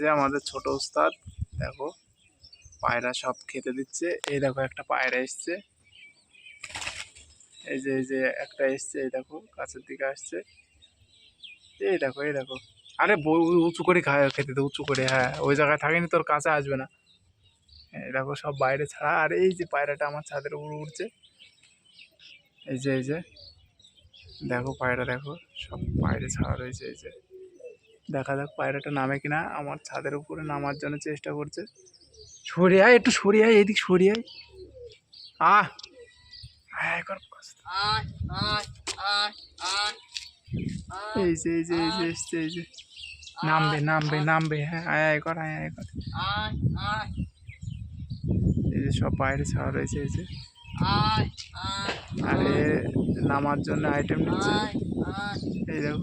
যে আমাদের ছোট উস্তাদ দেখো, পায়রা সব খেতে দিচ্ছে। এই দেখো, একটা পায়রা এসছে। এই যে এই যে, একটা এসছে, এই দেখো কাছের দিকে আসছে। এই দেখো এই দেখো। আরে উঁচু করে খায়, খেতে দে, উঁচু করে হ্যাঁ। ওই জায়গায় থাকেনি তোর, কাছে আসবে না। এই দেখো, সব বাইরে ছাড়া। আর, এই যে পায়রাটা আমার ছাদের উপর উঠছে এই যে এই যে। দেখো, পায়রা, দেখো, সব বাইরে ছাড়া রয়েছে, এই যে। দেখা যাক পায়রাটা নামে কিনা। আমার ছাদের উপরে নামার জন্য চেষ্টা করছে। সরে আয়, একটু সরে আয়, এদিক সরে আয়। আহ! এই যে এই যে এই যে এই যে। নামবে নামবে নামবে হ্যাঁ আয় আয়, কর, আয় আয়, কর। এই যে সব বাইরে ছাড়া রয়েছে, এই যে। আরে, নামার জন্য আইটেম নিচ্ছে। এই দেখো।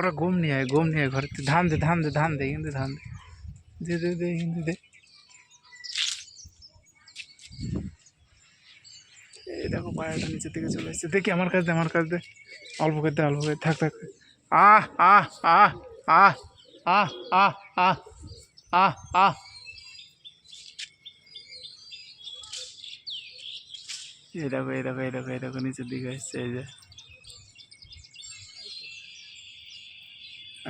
করা ঘুম নিয়ে আয়, ঘুম নিয়ে ঘরে। ধান দে ধান দে ধান দে কিন্তু ধান দে। দে দে কিন্তু দে। এই দেখো পায়রাটা নিচের দিকে চলে এসছে। দেখি আমার কাছে দে, আমার কাছে দে। অল্প দে, অল্প করে থাক থাক। আহ আহ আহ আহ আহ আহ আহ আহ আহ। এই দেখো এই দেখো এই দেখো এই দেখো, নিচের দিকে এসছে, এই যে।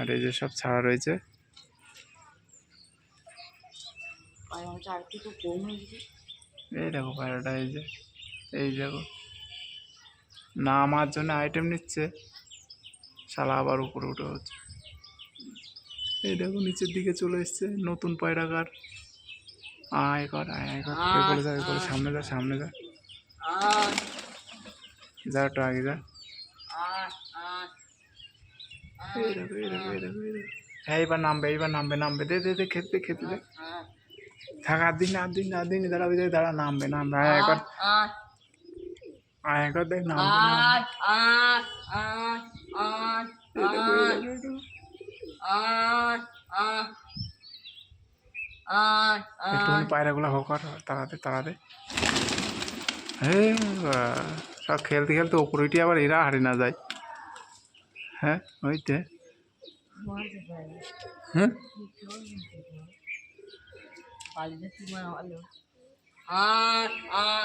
আর এই যে সব ছাড়া রয়েছে। এই দেখো পায়রাটা এই যে এই দেখো। না আমার জন্য আইটেম নিচ্ছে। শালা আবার উপরে উঠে হচ্ছে। এই দেখো নিচের দিকে চলে এসছে নতুন পায়রাকার আয় কর আয় আয় কর। এ করে যা এ করে সামনে যা সামনে যা। যা একটু আগে যা এই দেখো এই দেখো এই দেখো এই দেখো হ্যাঁ এইবার নামবে এইবার নামবে নামবে। দে দে দে খেতে খেতে দে। থাক আর দিন আর দিন আর দিন দাঁড়াবি দেখ দাঁড়া নামবে নামবে। আয় কর আয় আয় দেখ নামবে। একটুখানি পায়রাগুলো হোক কর তাড়াতে তাড়াতে। হ্যাঁ সব খেলতে খেলতে ওপরে আবার এরা হারে না যায়। হ্যাঁ ওইতে। হ্যাঁ?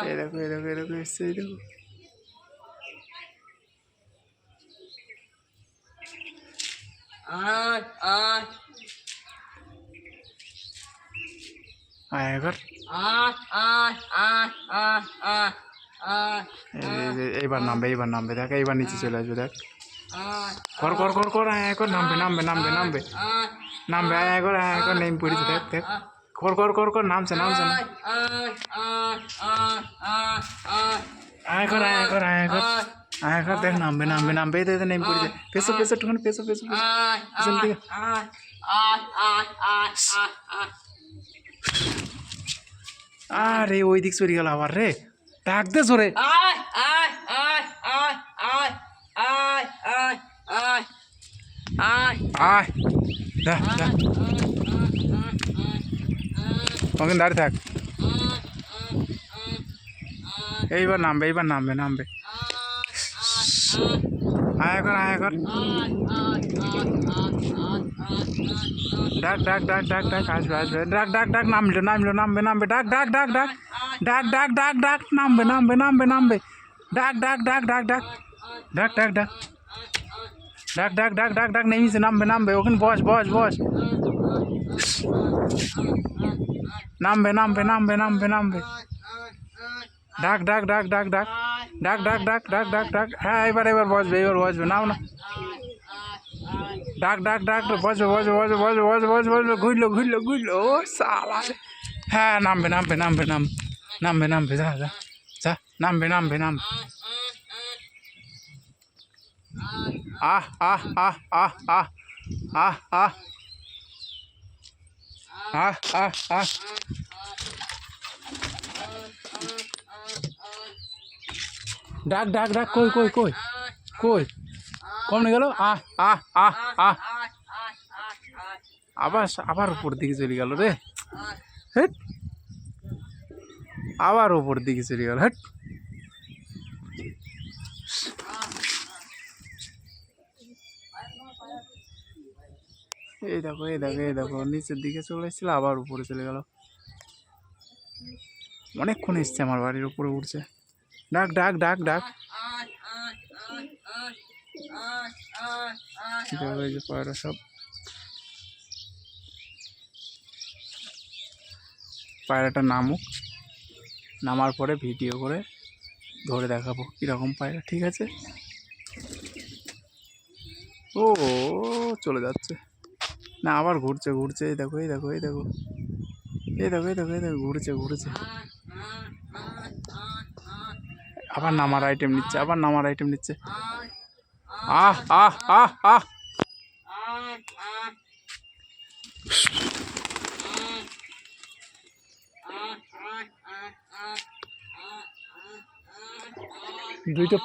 এরকম এরকম এরকম এসছে এরকম আয় আয় আয় এবার এইবার নামবে এইবার নামবে, দেখ, এইবার নিচে চলে আসবে, দেখ। কর কর কর কর, আয় আয়, কর, নামবে নামবে নামবে নামবে। নামবে, আয় আয়, কর, আয় আয়, কর, নেম পড়েছে, দেখ দেখ। কর কর কর কর, নামছে নামছে না আয়, কর আয় কর আয় কর। আয়, কর, দেখ, নামবে নামবে নামবে, এই, দেখ নেম পড়েছে। পেছো পেছো একটুখানি পেছো পেছো পেছো পেছন দিকে। আরে ওই দিক চলে গেল আবার রে। ডাক দে জোরে। আয় যা যা ওখানে দাঁড়িয়ে থাক এইবার নামবে এইবার নামবে নামবে আয় কর আয় কর ডাক ডাক ডাক ডাক ডাক আসবে আসবে ডাক ডাক ডাক নামলো নামলো নামবে নামবে ডাক ডাক ডাক ডাক ডাক ডাক ডাক ডাক নামবে নামবে নামবে নামবে ডাক ডাক ডাক ডাক ডাক ডাক ডাক ডাক ডাক ডাক ডাক ডাক ডাক নেমেছে নামবে নামবে ওখানে বস বস বস নামবে নামবে নামবে নামবে নামবে ডাক ডাক ডাক ডাক ডাক ডাক ডাক ডাক ডাক ডাক ডাক হ্যাঁ এবার এবার বসবে এবার বসবে নাও না ডাক ডাক ডাক বসবে বসবে বসবে বসবে বসবে বসবে বসবে ঘুরলো ঘুরলো ঘুরলো ও সালা হ্যাঁ নামবে নামবে নামবে নাম নামবে নামবে যা যা যা নামবে নামবে নাম আহ আহ আহ আহ আহ আহ আহ আহ আহ আহ ডাক ডাক ডাক, কই কই কই? কই? কমনে গেল? আহ আহ আহ আহ আবার আবার উপর দিকে চলে গেল রে। হেট। আবার উপর দিকে চলে গেল। হেট। এই দেখো এই দেখো এই দেখো। নিচের দিকে চলে এসেছিল, আবার উপরে চলে গেল। অনেকক্ষণ এসছে আমার বাড়ির উপরে উঠছে। ডাক ডাক ডাক ডাক। যে পায়রা সব। পায়রাটা নামুক। নামার পরে ভিডিও করে ধরে দেখাবো কীরকম পায়রা, ঠিক আছে? ও, চলে যাচ্ছে। না, আবার ঘুরছে ঘুরছে। এই দেখো এই দেখো এই দেখো। এই দেখো এই দেখো এই দেখো, ঘুরছে ঘুরছে। আবার নামার আইটেম নিচ্ছে, আবার নামার আইটেম নিচ্ছে। আহ আহ আহ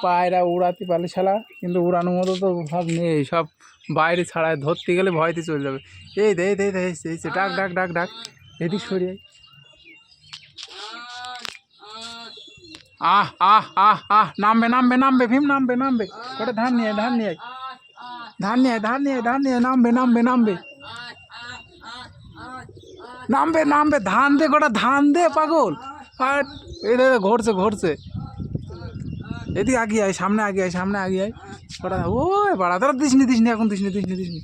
পায়রা উড়াতে পারলে শালা, কিন্তু উড়ানোর মতো তো ভাব নেই, সব বাইরে ছাড়ায় ধরতে গেলে ভয়তে চলে যাবে। এই দে দে দে, ডাক ডাক ডাক ডাক। এদিক সরিয়ে আহ আহ আহ আহ নামবে নামবে নামবে ভীম নামবে নামবে। ওটা ধান নিয়ে ধান নিয়ে। ধান নিয়ে ধান নিয়ে ধান নিয়ে নামবে নামবে নামবে। নামবে নামবে ধান দে গোটা ধান দে পাগল। আর এই দে ঘুরছে ঘুরছে। এদিকে আগিয়ে আয়, সামনে আগে আয়, সামনে আগে আয়। ওটা ওই বাড়া, দাঁড়া, দিস নি দিস নি, এখন দিস নি দিস নি দিস নি।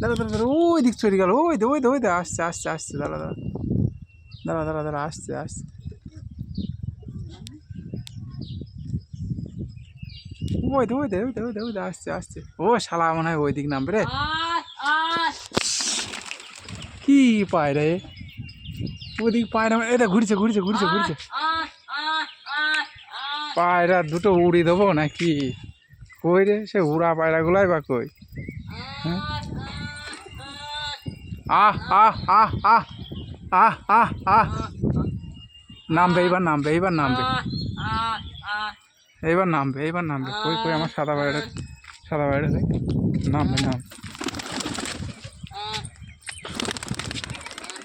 দাঁড়া দাঁড়া দাঁড়া, ওই দিক চলে গেল, ওই দে ওই দে ওই দে, আসছে আসছে আসছে, দাঁড়া দাঁড়া। দাঁড়া দাঁড়া দাঁড়া, আসছে আসছে। ওই দে ওই দে ওই দে ওই দে ওই দে, আসছে আসছে। ও শালা, মনে হয় ওই দিক নামবে রে। কি পায় রে? ওদিক পায়রা এটা ঘুরছে ঘুরছে ঘুরছে ঘুরছে। পায়রা দুটো উড়ি দেবো নাকি? কই রে, সে উড়া পায়রাগুলাই বা কই? হ্যাঁ? আহ আহ আহ আহ আহ আহ আহ। নামবে এইবার নামবে এইবার নামবে এইবার নামবে এইবার নামবে কই কই আমার সাদা পায়রা? সাদা দেখ। নামবে নাম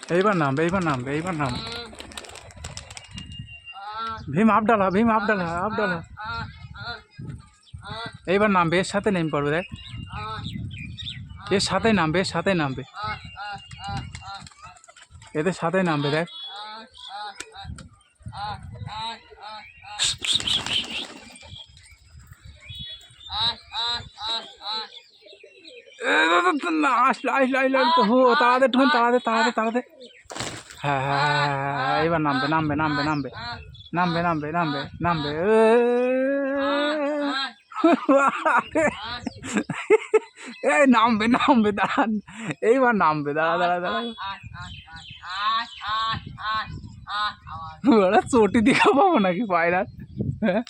এইবার নামবে এইবার নামবে এইবার নামবে ভীম আপডালা ভীম আপডালা আপডালা এইবার নামবে এর সাথে নেমে পড়বে দেখ। এর সাথে নামবে এর সাথে নামবে। এদের সাথে নামবে দেখ। আসলো আসলো আসলো আসলো। হো তাড়াতে তাড়াতে তাড়াতে তাড়াতে হ্যাঁ হ্যাঁ হ্যাঁ, হ্যাঁ, হ্যাঁ, এইবার নামবে নামবে নামবে নামবে। নামবে নামবে নামবে নামবে। এই নামবে নামবে দাঁড়ান। এইবার নামবে দাঁড়া দাঁড়া দাঁড়া। চটি দেখা পাবো নাকি পায়রা হ্যাঁ?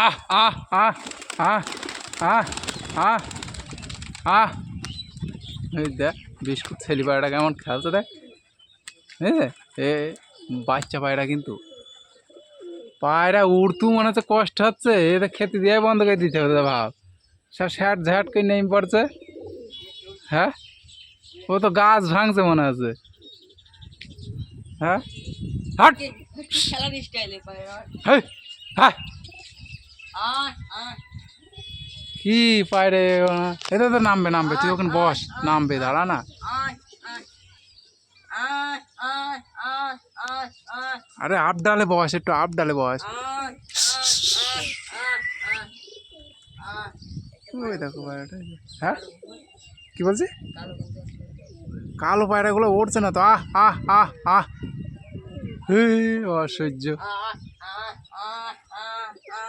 আহ আহ আহ আহ আহ আহ আহ। এই দেখ বিস্কুট ছেলি পায়রাটা কেমন খেলছে দেখ। এ বাচ্চা পায়রা কিন্তু। পায়রা উড়তু মনে হচ্ছে কষ্ট হচ্ছে এদের খেতে দিয়ে বন্ধ করে দিতে হবে ভাব সব স্যাট ঝ্যাট করে নেমে পড়ছে। হ্যাঁ? ও তো গাছ ভাঙছে মনে হচ্ছে। হ্যাঁ? হাট! হ্যাঁ কি পায়রে? এটা তো নামবে নামবে। তুই ওখানে বস নামবে দাঁড়া না। আরে আপ ডালে বস একটু আপ ডালে বস ওই দেখো পায়রাটা। হ্যাঁ? কি বলছি? কালো পায়রাগুলো উঠছে না তো, আহ আহ আহ আহ। অসহ্য।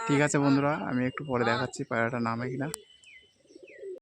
ঠিক আছে বন্ধুরা, আমি একটু পরে দেখাচ্ছি পায়রাটা নামে কিনা